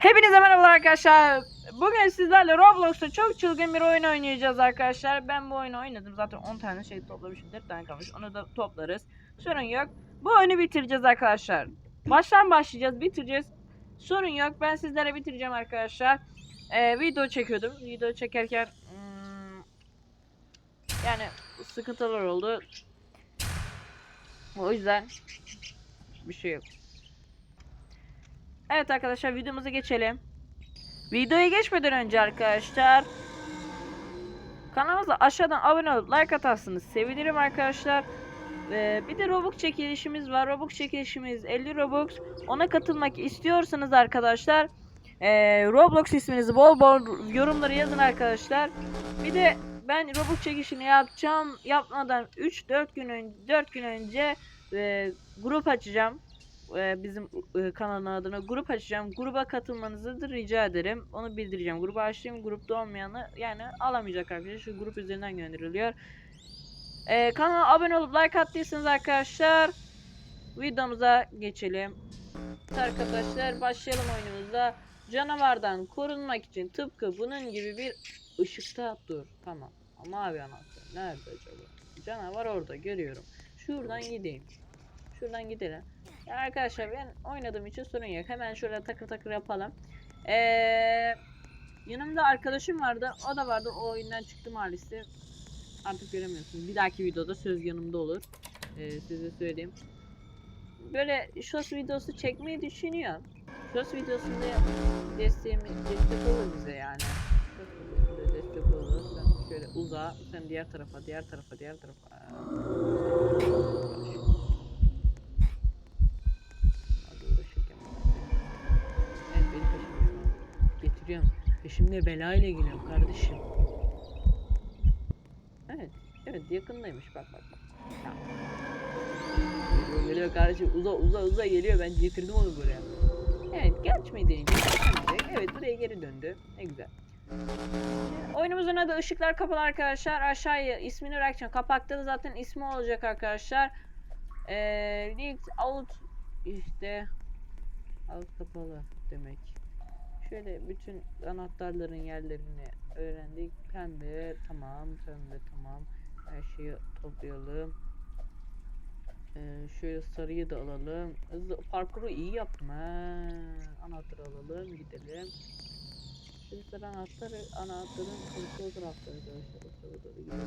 Hepinize merhabalar arkadaşlar. Bugün sizlerle Roblox'ta çok çılgın bir oyun oynayacağız arkadaşlar. Ben bu oyunu oynadım. Zaten 10 tane şey toplamışım. 4 tane kalmış. Onu da toplarız. Sorun yok. Bu oyunu bitireceğiz arkadaşlar. Baştan başlayacağız. Bitireceğiz. Sorun yok. Ben sizlere bitireceğim arkadaşlar. Ee, video çekiyordum. Video çekerken hmm, yani sıkıntılar oldu. O yüzden bir şey yok. Evet arkadaşlar videomuza geçelim. Videoya geçmeden önce arkadaşlar kanalımıza aşağıdan abone olup like atarsanız sevinirim arkadaşlar. Ee, bir de Robux çekilişimiz var. Robux çekilişimiz 50 Robux. Ona katılmak istiyorsanız arkadaşlar ee, Roblox isminizi bol bol yorumlara yazın arkadaşlar. Bir de ben Robux çekilişini yapacağım. Yapmadan 3-4 gün önce 4 gün önce ee, grup açacağım e, bizim e, kanalın adına grup açacağım. Gruba katılmanızı da rica ederim. Onu bildireceğim. Grubu açtığım grupta olmayanı yani alamayacak arkadaşlar. Şu grup üzerinden gönderiliyor. E, kanala abone olup like attıysanız arkadaşlar videomuza geçelim. Arkadaşlar başlayalım oyunumuza. Canavardan korunmak için tıpkı bunun gibi bir ışıkta dur. Tamam. Mavi anahtar. Nerede acaba? Canavar orada görüyorum. Şuradan gideyim. Şuradan gidelim. Ya arkadaşlar ben oynadığım için sorun yok. Hemen şöyle takır takır yapalım. Ee, yanımda arkadaşım vardı. O da vardı. O oyundan çıktı maalesef. Artık göremiyorsunuz. Bir dahaki videoda söz yanımda olur. Ee, size söyleyeyim. Böyle shorts videosu çekmeyi düşünüyorum. Shorts videosunda desteğimi, destek olur bize yani. Destek olur. Sen şöyle uza. Sen diğer tarafa, diğer tarafa, diğer tarafa. Hadi uğraşırken Evet beni peşimde şu Getiriyorum. Peşimde bela ile geliyorum kardeşim. Evet. Evet yakındaymış bak bak. Geliyor geliyor kardeşim uza uza uza geliyor ben getirdim onu buraya. Evet geçmeyi. Geçemeyecek. Evet buraya geri döndü. Ne güzel. Oyunumuzun adı Işıklar Kapalı arkadaşlar. Aşağıya ismini bırakacağım. Kapakta da zaten ismi olacak arkadaşlar. Linked Out işte alt kapalı demek. Şöyle bütün anahtarların yerlerini öğrendik. Pembe tamam, pembe tamam. Her şeyi toplayalım. Ee, şöyle sarıyı da alalım. Parkuru iyi yaptım ha. Anahtarı alalım, gidelim. Şimdi sıra anahtarı, anahtarın kontrol tarafta arkadaşlar. O tarafa gidelim.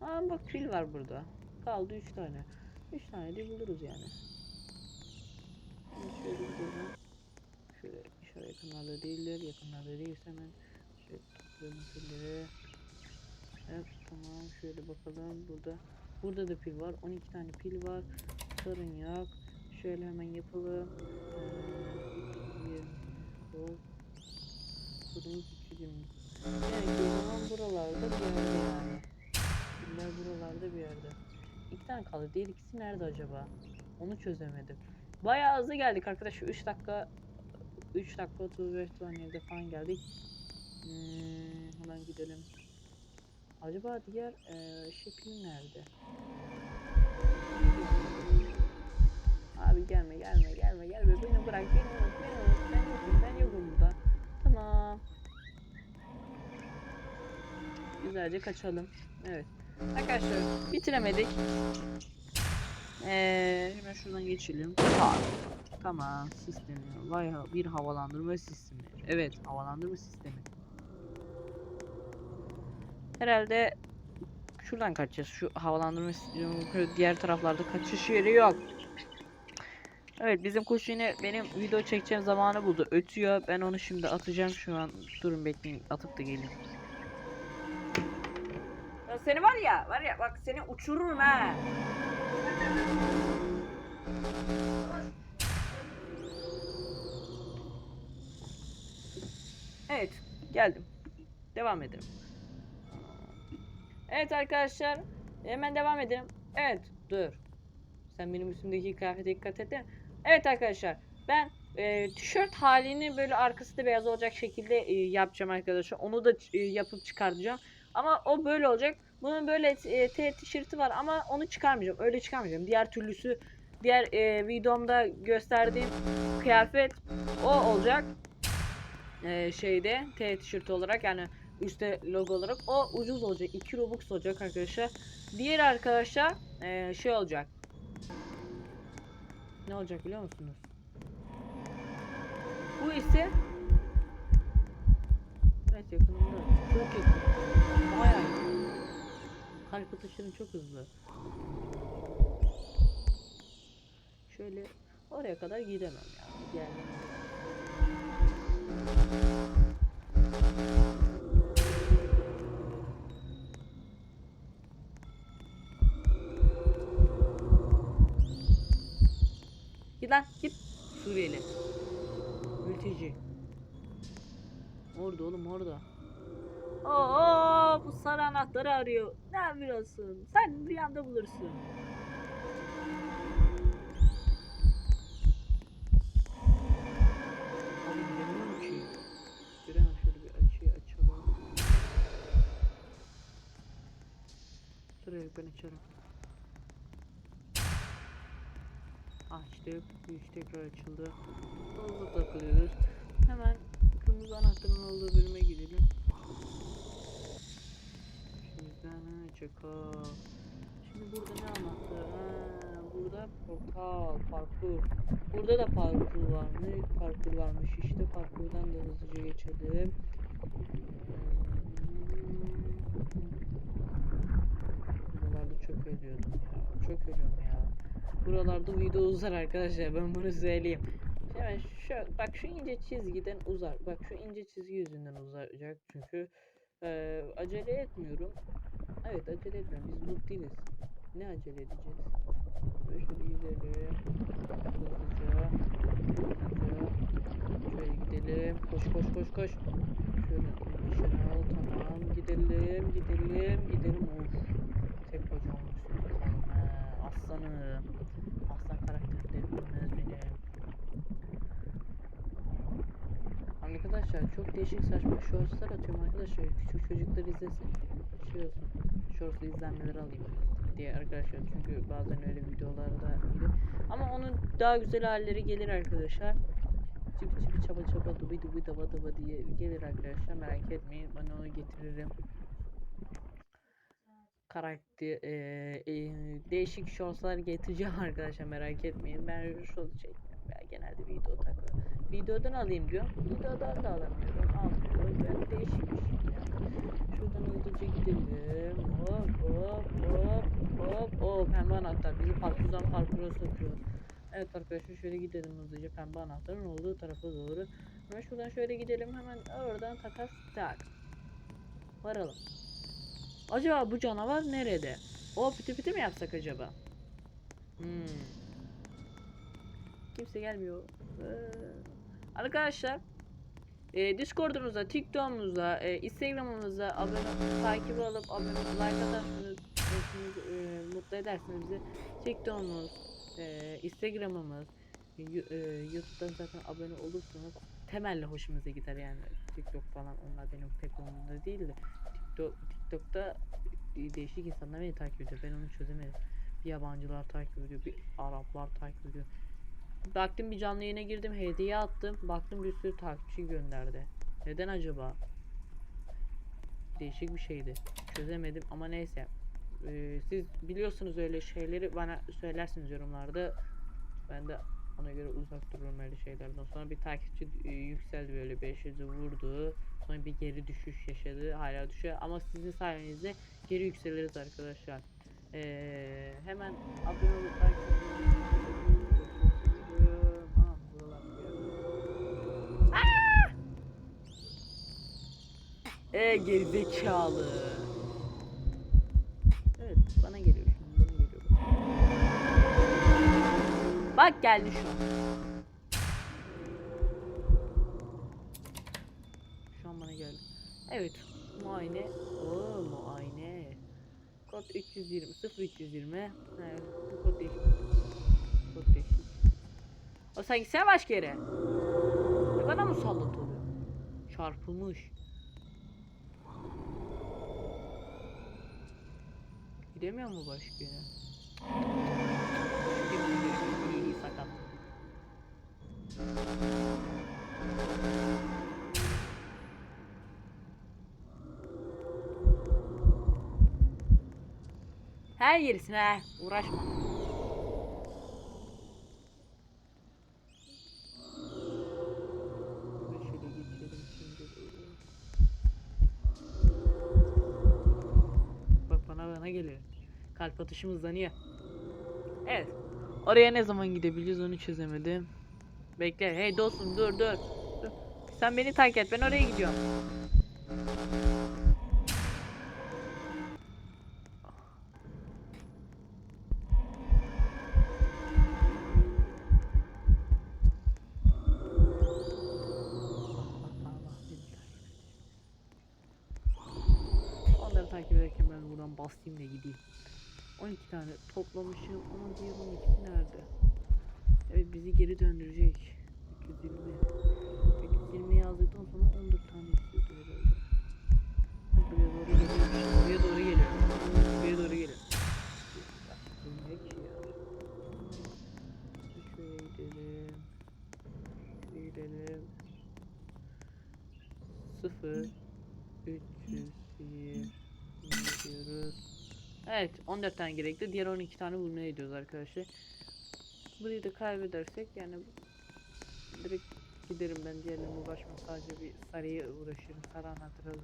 Aa bak fil var burada. Kaldı 3 tane. 3 tane de buluruz yani. Şöyle gidelim. Şöyle şöyle yakınlarda değiller. Yakınlarda değilse hemen şöyle pilleri. Evet tamam şöyle bakalım burada. Burada da pil var. 12 tane pil var. Sorun yok. Şöyle hemen yapalım. Ee, bu. Kırmızı pilimiz. Evet o buralarda bir yerde yani. Piller buralarda bir yerde. İki tane kaldı. Diğer ikisi nerede acaba? Onu çözemedim. Bayağı hızlı geldik arkadaşlar. 3 dakika 3 dakika 35 saniyede falan geldik. Hmm, hemen gidelim. Acaba diğer eee şekil nerede? Abi gelme gelme gelme gelme beni bırak beni unut beni unut ben yokum ben yokum burada. Tamam. Güzelce kaçalım. Evet. Arkadaşlar bitiremedik. Ee, hemen şuradan geçelim. Tamam sistemi. Vay bir havalandırma sistemi. Evet havalandırma sistemi. Herhalde şuradan kaçacağız. Şu havalandırma sistemi diğer taraflarda kaçış yeri yok. Evet bizim kuş yine benim video çekeceğim zamanı buldu. Ötüyor. Ben onu şimdi atacağım şu an. Durun bekleyin atıp da gelin. Seni var ya, var ya bak seni uçururum ha. Evet, geldim. Devam edelim. Evet arkadaşlar, hemen devam edelim. Evet, dur. Sen benim üstümdeki kıyafete dikkat et. Evet arkadaşlar, ben e, tişört halini böyle arkası da beyaz olacak şekilde e, yapacağım arkadaşlar. Onu da e, yapıp çıkartacağım. Ama o böyle olacak. Bunun böyle e, T tişörtü var ama onu çıkarmayacağım. Öyle çıkarmayacağım. Diğer türlüsü diğer e, videomda gösterdiğim kıyafet o olacak. E, şeyde T tişörtü olarak yani üstte logo olarak o ucuz olacak. 2 Robux olacak arkadaşlar. Diğer arkadaşlar e, şey olacak. Ne olacak biliyor musunuz? Bu ise Evet yakınında. Çok yakın. Bayağı yakın. Kalp atışların çok hızlı. Şöyle oraya kadar gidemem ya. Yani Git lan git. Suriyeli. Mülteci. Orada oğlum orada. Oo bu sarı anahtarı arıyor. Ne yapıyorsun? Sen rüyanda bulursun. Bir. Sıraya ben açarım. Açtık. Güç tekrar açıldı. Hızlı takılıyoruz. Hemen kırmızı anahtarın olduğu bölüme gidelim. Çakal. Şimdi burada ne anahtar? Ha, burada portal, parkur. Burada da parkur var mı? Parkur varmış işte. Parkurdan da hızlıca geçelim. Buralarda çok ölüyordum ya. Çok ölüyorum ya. Buralarda video uzar arkadaşlar. Ben bunu söyleyeyim. Hemen şu bak şu ince çizgiden uzar. Bak şu ince çizgi yüzünden uzayacak çünkü eee, acele etmiyorum. Evet acele etmiyorum. Biz noob. Ne acele edeceğiz? Böyle şöyle gidelim. Hızlıca. Hızlıca. Şöyle gidelim. Koş koş koş koş. Şöyle nişan al. Tamam. Gidelim. Gidelim. Gidelim. Of. Tek bacağım üstüne aslanım. Aslan karakterlerim bilmez benim. Arkadaşlar çok değişik saçma shortslar atıyorum arkadaşlar. Küçük çocuklar izlesin. Şey olsun. Shorts izlenmeleri alayım diye arkadaşlar. Çünkü bazen öyle videolarda gidiyor. Ama onun daha güzel halleri gelir arkadaşlar. Çipi çipi çaba çaba dubi dubi dava dava diye gelir arkadaşlar. Merak etmeyin. Ben onu getiririm. Karakter eee, eee, değişik shortslar getireceğim arkadaşlar merak etmeyin. Ben short çekmiyorum ya genelde video takıyorum. Videodan alayım diyorum. Videodan da alamıyorum. Almıyorum. Ben değişik bir şey. Şuradan hızlıca gidelim. Hop hop hop hop. Oo pembe anahtar. Bizi parkurdan parkura sokuyor. Evet arkadaşlar şöyle gidelim hızlıca pembe anahtarın olduğu tarafa doğru. Hemen şuradan şöyle gidelim. Hemen oradan takas tak. Varalım. Acaba bu canavar nerede? O piti piti mi yapsak acaba? Hmm. Kimse gelmiyor. Ee, arkadaşlar e, Discord'umuza, TikTok'umuza, e, Instagram'ımıza abone takip alıp abone like atarsanız e, mutlu edersiniz bizi. TikTok'umuz, e, Instagram'ımız, e, YouTube'dan zaten abone olursanız temelle hoşumuza gider yani. TikTok falan onlar benim pek umurumda değil de TikTok, TikTok'ta değişik insanlar beni takip ediyor. Ben onu çözemedim. Bir yabancılar takip ediyor, bir Araplar takip ediyor. Baktım bir canlı yayına girdim, hediye attım. Baktım bir sürü takipçi gönderdi. Neden acaba? Değişik bir şeydi. Çözemedim ama neyse. Ee, siz biliyorsunuz öyle şeyleri bana söylersiniz yorumlarda. Ben de ona göre uzak dururum öyle şeylerden. Sonra bir takipçi e, yükseldi böyle 500'ü vurdu. Sonra bir geri düşüş yaşadı. Hala düşüyor ama sizin sayenizde geri yükseliriz arkadaşlar. Ee, hemen abone olup atmayı E gerizekalı. Evet bana geliyor şimdi bana geliyor. Bak geldi şu an. Şu an bana geldi. Evet muayene. Oo muayene. Kod 320 0320. Evet, bu kod değişik. Kod değişik. O sen gitsene başka yere. E bana musallat oluyor. Çarpılmış. Gidemiyor mu başka yere? İyi sakat. Her yerisine ha. Uğraşma. Kalp atışım hızlanıyor. Evet. Oraya ne zaman gidebiliriz onu çözemedim. Bekle. Hey dostum dur dur. dur. Sen beni takip et. Ben oraya gidiyorum. Tane toplamışım ama diğer 12'si nerede? Evet bizi geri döndürecek. 220. 220 14 tane gerekli. Diğer 12 tane bulmaya gidiyoruz arkadaşlar. Burayı da kaybedersek yani direkt giderim ben diğerlerine uğraşmam. Sadece bir sarıya uğraşırım. Sarı anahtar.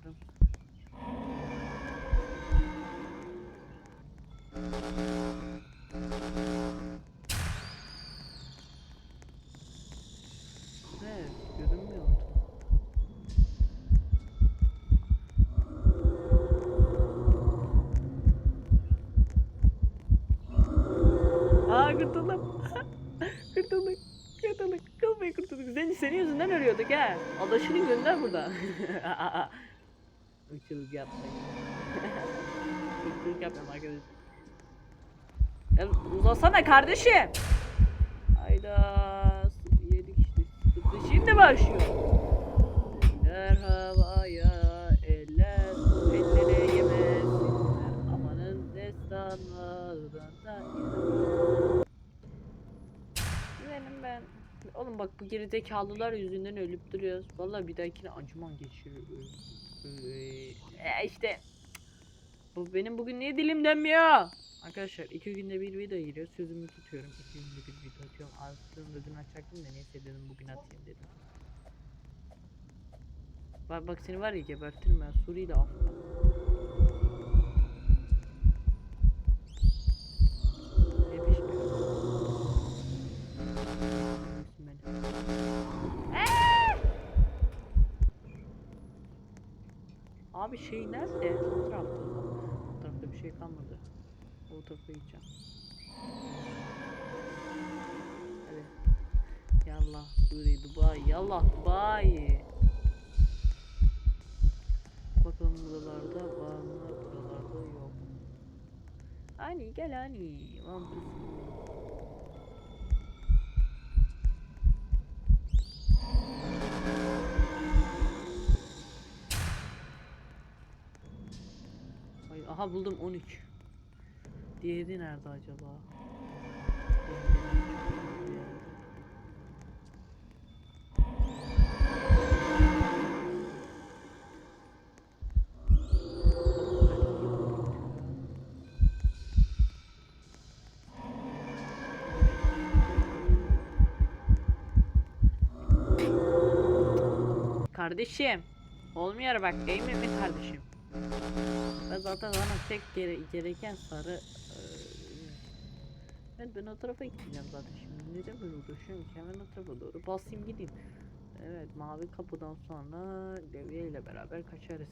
Seni, senin yüzünden ölüyorduk ha. Adaşının yüzünden burada. Irkçılık yapmayın. Irkçılık yapmayın arkadaşlar. Ya uzasana kardeşim. Hayda. Yedik işte. Şimdi başlıyor. Oğlum bak bu gerizekalılar yüzünden ölüp duruyoruz. Vallahi bir dahakine acıman geçiyor. E işte. Bu benim bugün niye dilim dönmüyor? Arkadaşlar iki günde bir video giriyor. Sözümü tutuyorum. İki günde bir video atıyorum. Aslında dün açacaktım da neyse dedim bugün atayım dedim. Bak bak seni var ya gebertirim ben. Affla. Abi şey nerede? O tarafta. O tarafta bir şey kalmadı. O tarafa gideceğim. Hadi. Yallah Suriye Dubai. Yallah Dubai. Bakalım buralarda var mı? Buralarda yok. Hani gel. One Piece. Aha buldum 13. Diğeri nerede acaba? Kardeşim. Olmuyor bak değil mi kardeşim? Ben zaten bana tek gere gereken sarı eee, Evet ben o tarafa gideceğim zaten şimdi. Neden böyle uğraşıyorum ki? Hemen o tarafa doğru basayım gideyim. Evet mavi kapıdan sonra Levye ile beraber kaçarız.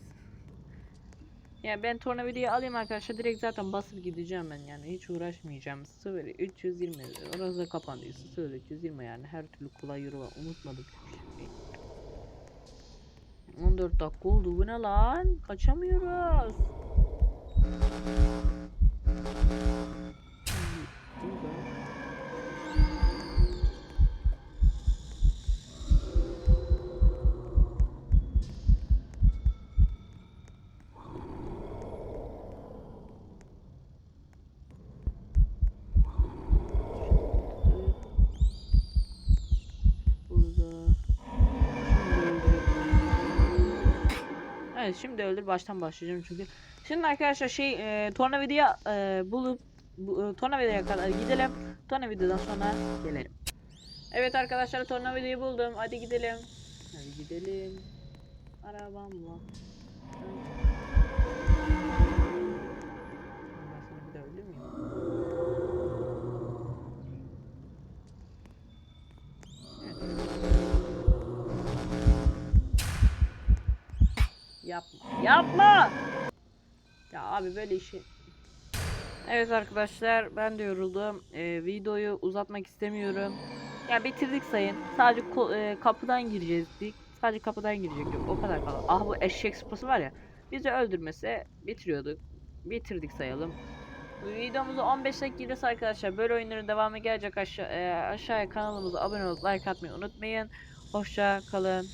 Yani ben tornavidayı alayım arkadaşlar direkt zaten basıp gideceğim ben yani hiç uğraşmayacağım. 0 320 orası kapandı. 0 320 yani her türlü kolay var. Unutmadım. Şey. 14 dakika oldu bu ne lan? Kaçamıyoruz. Evet şimdi öldür baştan başlayacağım çünkü. Şimdi arkadaşlar şey e, tornavidayı e, bulup bu, e, tornavidaya kadar gidelim. Tornavidadan sonra gelelim. Evet arkadaşlar tornavidayı buldum. Hadi gidelim. Hadi gidelim. Arabam var. Yapma. Yapma! Ya abi böyle işi... Evet arkadaşlar ben de yoruldum. Ee, videoyu uzatmak istemiyorum. Ya bitirdik sayın. Sadece e, kapıdan gireceğizdik. Sadece kapıdan girecektik. O kadar kaldı. Ah bu eşek sıpası var ya. Bizi öldürmese bitiriyorduk. Bitirdik sayalım. Videomuzu 15 dakika arkadaşlar böyle oyunların devamı gelecek aşağı e, aşağıya kanalımıza abone olup like atmayı unutmayın. Hoşça kalın.